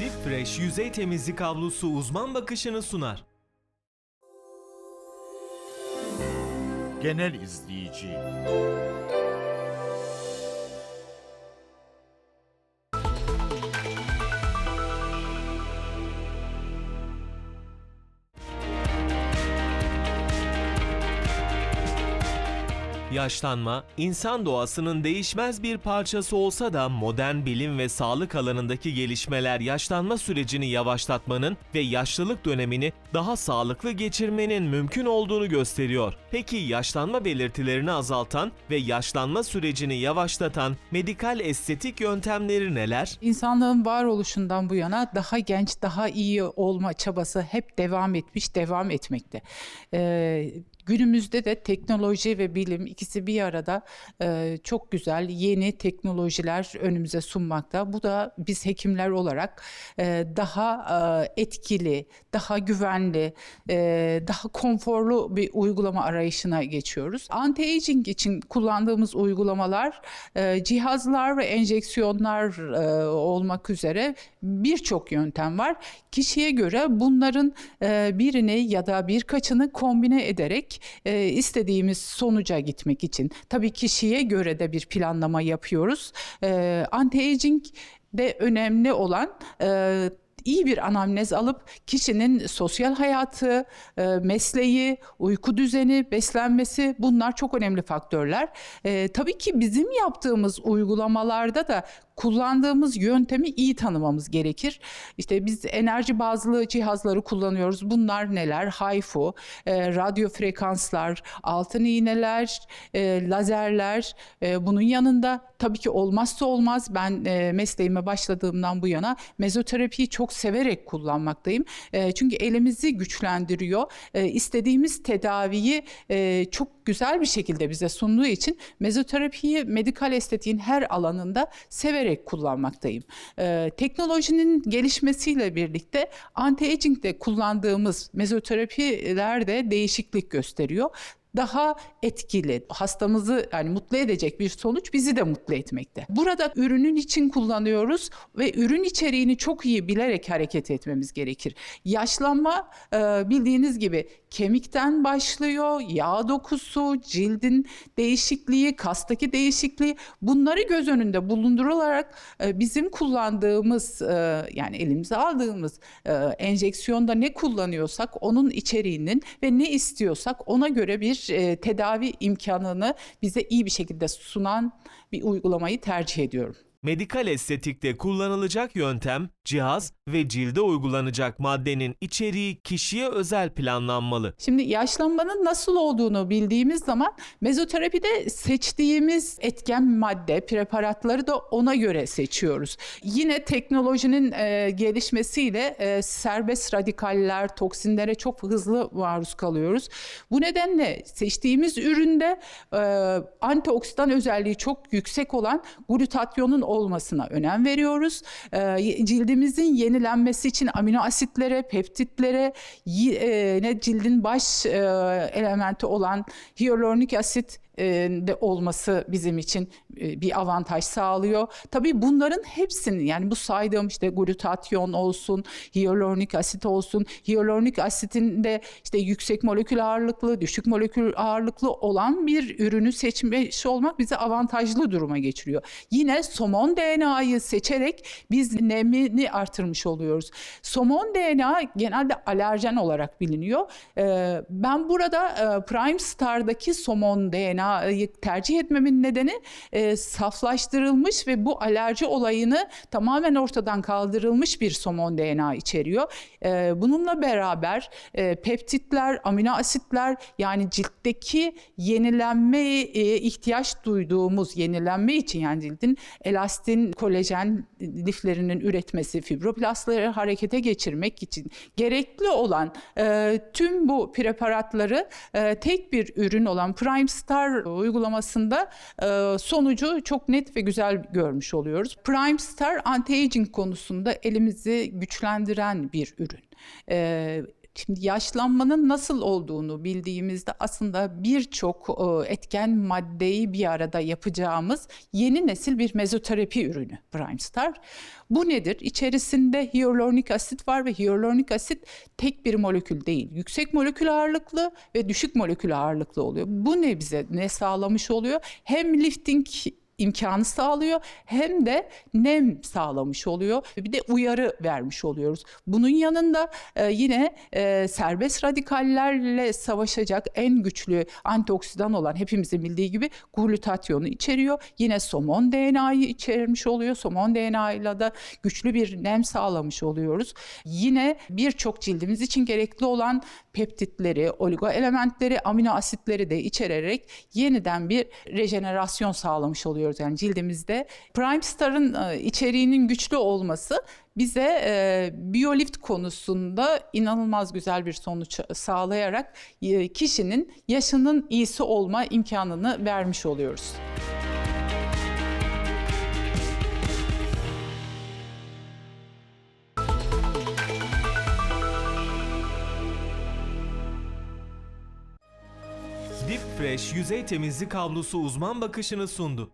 Deep Fresh yüzey temizlik havlusu uzman bakışını sunar. Genel izleyici. Yaşlanma, insan doğasının değişmez bir parçası olsa da modern bilim ve sağlık alanındaki gelişmeler yaşlanma sürecini yavaşlatmanın ve yaşlılık dönemini daha sağlıklı geçirmenin mümkün olduğunu gösteriyor. Peki yaşlanma belirtilerini azaltan ve yaşlanma sürecini yavaşlatan medikal estetik yöntemleri neler? İnsanlığın varoluşundan bu yana daha genç, daha iyi olma çabası hep devam etmiş, devam etmekte. Ee, günümüzde de teknoloji ve bilim ikisi bir arada e, çok güzel yeni teknolojiler önümüze sunmakta. Bu da biz hekimler olarak e, daha e, etkili, daha güvenli, e, daha konforlu bir uygulama arayışına geçiyoruz. Anti-aging için kullandığımız uygulamalar e, cihazlar ve enjeksiyonlar e, olmak üzere birçok yöntem var. Kişiye göre bunların e, birini ya da birkaçını kombine ederek e, istediğimiz sonuca gitmek için tabii kişiye göre de bir planlama yapıyoruz. E, Anti-aging de önemli olan e, iyi bir anamnez alıp kişinin sosyal hayatı, e, mesleği, uyku düzeni, beslenmesi bunlar çok önemli faktörler. E, tabii ki bizim yaptığımız uygulamalarda da kullandığımız yöntemi iyi tanımamız gerekir. İşte biz enerji bazlı cihazları kullanıyoruz. Bunlar neler? HIFU, e, radyo frekanslar, altın iğneler, e, lazerler. E, bunun yanında tabii ki olmazsa olmaz ben e, mesleğime başladığımdan bu yana mezoterapiyi çok severek kullanmaktayım. E, çünkü elimizi güçlendiriyor. E, istediğimiz tedaviyi e, çok güzel bir şekilde bize sunduğu için mezoterapiyi medikal estetiğin her alanında severek kullanmaktayım. Ee, teknolojinin gelişmesiyle birlikte anti-aging'de kullandığımız mezoterapiler de değişiklik gösteriyor daha etkili, hastamızı yani mutlu edecek bir sonuç bizi de mutlu etmekte. Burada ürünün için kullanıyoruz ve ürün içeriğini çok iyi bilerek hareket etmemiz gerekir. Yaşlanma e, bildiğiniz gibi kemikten başlıyor, yağ dokusu, cildin değişikliği, kastaki değişikliği bunları göz önünde bulundurularak e, bizim kullandığımız e, yani elimize aldığımız e, enjeksiyonda ne kullanıyorsak onun içeriğinin ve ne istiyorsak ona göre bir tedavi imkanını bize iyi bir şekilde sunan bir uygulamayı tercih ediyorum. Medikal estetikte kullanılacak yöntem, cihaz ve cilde uygulanacak maddenin içeriği kişiye özel planlanmalı. Şimdi yaşlanmanın nasıl olduğunu bildiğimiz zaman mezoterapide seçtiğimiz etken madde, preparatları da ona göre seçiyoruz. Yine teknolojinin e, gelişmesiyle e, serbest radikaller, toksinlere çok hızlı maruz kalıyoruz. Bu nedenle seçtiğimiz üründe e, antioksidan özelliği çok yüksek olan glutatyonun olmasına önem veriyoruz. E, cildimizin yenilenmesi için amino asitlere, peptitlere, e, ne cildin baş e, elementi olan hyaluronik asit e, de olması bizim için e, bir avantaj sağlıyor. Tabii bunların hepsinin yani bu saydığım işte glutatyon olsun, hyaluronik asit olsun, hyaluronik asitin de işte yüksek molekül ağırlıklı, düşük molekül ağırlıklı olan bir ürünü seçmiş olmak bizi avantajlı duruma geçiriyor. Yine somon DNA'yı seçerek biz nemini artırmış oluyoruz. Somon DNA genelde alerjen olarak biliniyor. Ee, ben burada e, Prime Star'daki somon DNA'yı tercih etmemin nedeni e, saflaştırılmış ve bu alerji olayını tamamen ortadan kaldırılmış bir somon DNA içeriyor. E, bununla beraber e, peptitler, amino asitler yani ciltteki yenilenmeye ihtiyaç duyduğumuz yenilenme için yani cildin elastin, kolajen liflerinin üretmesi, fibroblastları harekete geçirmek için gerekli olan e, tüm bu preparatları e, tek bir ürün olan Prime Star uygulamasında e, sonucu çok net ve güzel görmüş oluyoruz. Prime Star anti-aging konusunda elimizi güçlendiren bir ürün. E, Şimdi yaşlanmanın nasıl olduğunu bildiğimizde aslında birçok e, etken maddeyi bir arada yapacağımız yeni nesil bir mezoterapi ürünü Prime Star. Bu nedir? İçerisinde hyaluronik asit var ve hyaluronik asit tek bir molekül değil. Yüksek molekül ağırlıklı ve düşük molekül ağırlıklı oluyor. Bu ne bize ne sağlamış oluyor? Hem lifting imkanı sağlıyor hem de nem sağlamış oluyor. Bir de uyarı vermiş oluyoruz. Bunun yanında e, yine e, serbest radikallerle savaşacak en güçlü antioksidan olan hepimizin bildiği gibi glutatyonu içeriyor. Yine somon DNA'yı içermiş oluyor. Somon DNA ile de güçlü bir nem sağlamış oluyoruz. Yine birçok cildimiz için gerekli olan peptitleri, oligo elementleri, amino asitleri de içererek yeniden bir rejenerasyon sağlamış oluyoruz yani cildimizde. Prime Star'ın e, içeriğinin güçlü olması bize e, biyolift konusunda inanılmaz güzel bir sonuç sağlayarak e, kişinin yaşının iyisi olma imkanını vermiş oluyoruz. Deep Fresh yüzey temizlik havlusu uzman bakışını sundu.